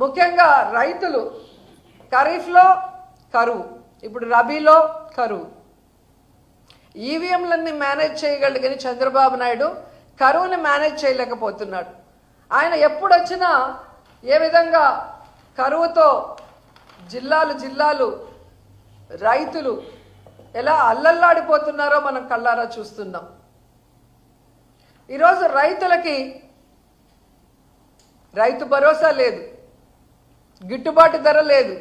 ముఖ్యంగా రైతులు ఖరీఫ్లో కరువు ఇప్పుడు రబీలో కరువు. ఈవీఎంలన్నీ మేనేజ్ చేయగలడు చంద్రబాబు నాయుడు కరువుని మేనేజ్ చేయలేకపోతున్నాడు. ఆయన ఎప్పుడొచ్చినా ఏ విధంగా కరువుతో జిల్లాలు జిల్లాలు రైతులు ఎలా అల్లల్లాడిపోతున్నారో మనం కళ్ళారా చూస్తున్నాం. ఈరోజు రైతులకి రైతు భరోసా లేదు. గిట్టుబాటు ధర లేదు.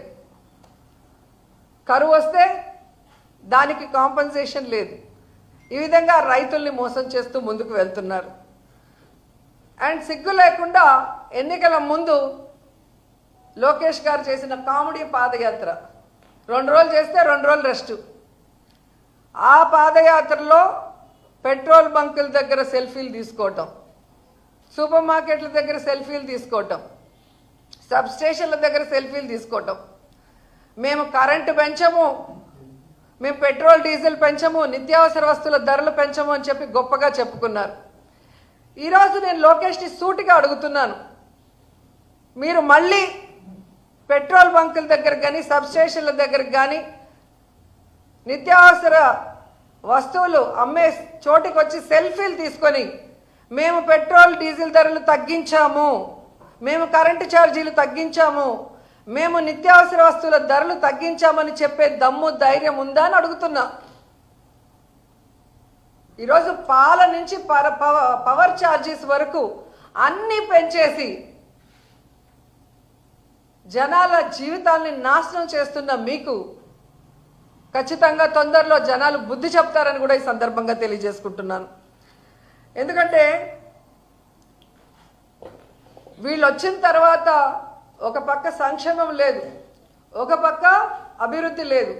కరువు వస్తే దానికి కాంపన్సేషన్ లేదు. ఈ విధంగా రైతుల్ని మోసం చేస్తూ ముందుకు వెళ్తున్నారు. అండ్ సిగ్గు లేకుండా ఎన్నికల ముందు లోకేష్ గారు చేసిన కామెడీ పాదయాత్ర. రెండు రోజులు చేస్తే రెండు రోజులు రెస్ట్. ఆ పాదయాత్రలో పెట్రోల్ బంకుల దగ్గర సెల్ఫీలు తీసుకోవటం. సూపర్ మార్కెట్ల దగ్గర సెల్ఫీలు తీసుకోవటం. సబ్ స్టేషన్ల దగ్గర సెల్ఫీలు తీసుకోవటం. మేము కరెంటు పెంచము. మేము పెట్రోల్ డీజిల్ పెంచము. నిత్యావసర వస్తువుల ధరలు పెంచము అని చెప్పి గొప్పగా చెప్పుకున్నారు. ఈరోజు నేను లోకేష్ని సూటిగా అడుగుతున్నాను. మీరు మళ్ళీ పెట్రోల్ బంకుల దగ్గర కానీ సబ్స్టేషన్ల దగ్గర కానీ నిత్యావసర వస్తువులు అమ్మే చోటికి వచ్చి సెల్ఫీలు తీసుకొని మేము పెట్రోల్ డీజిల్ ధరలు తగ్గించాము. మేము కరెంటు ఛార్జీలు తగ్గించాము. మేము నిత్యావసర వస్తువుల ధరలు తగ్గించామని చెప్పే దమ్ము ధైర్యం ఉందా అని అడుగుతున్నా. ఈరోజు పాల నుంచి పవర్ ఛార్జెస్ వరకు అన్నీ పెంచేసి జనాల జీవితాల్ని నాశనం చేస్తున్న మీకు ఖచ్చితంగా తొందరలో జనాలు బుద్ధి చెప్తారని కూడా ఈ సందర్భంగా తెలియజేసుకుంటున్నాను. ఎందుకంటే వీళ్ళు వచ్చిన తర్వాత ఒక పక్క సంక్షేమం లేదు ఒక పక్క అభివృద్ధి లేదు.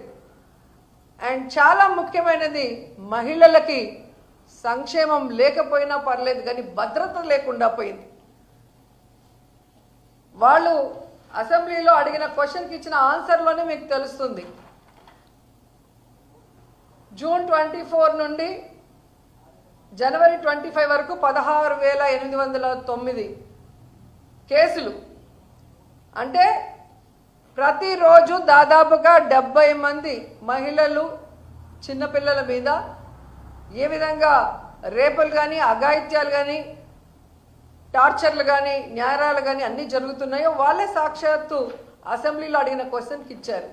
అండ్ చాలా ముఖ్యమైనది మహిళలకి సంక్షేమం లేకపోయినా పర్లేదు కానీ భద్రత లేకుండా పోయింది. వాళ్ళు అసెంబ్లీలో అడిగిన క్వశ్చన్కి ఇచ్చిన ఆన్సర్లోనే మీకు తెలుస్తుంది. జూన్ ట్వంటీ ఫోర్ నుండి జనవరి ట్వంటీ ఫైవ్ వరకు పదహారు వేల ఎనిమిది వందల తొమ్మిది కేసులు. అంటే ప్రతిరోజు దాదాపుగా డెబ్బై మంది మహిళలు చిన్నపిల్లల మీద ఏ విధంగా రేపులు కానీ అఘాయిత్యాలు కానీ టార్చర్లు కానీ న్యాయాలు కానీ అన్నీ జరుగుతున్నాయో వాళ్ళే సాక్షాత్తు అసెంబ్లీలో అడిగిన క్వశ్చన్కి ఇచ్చారు.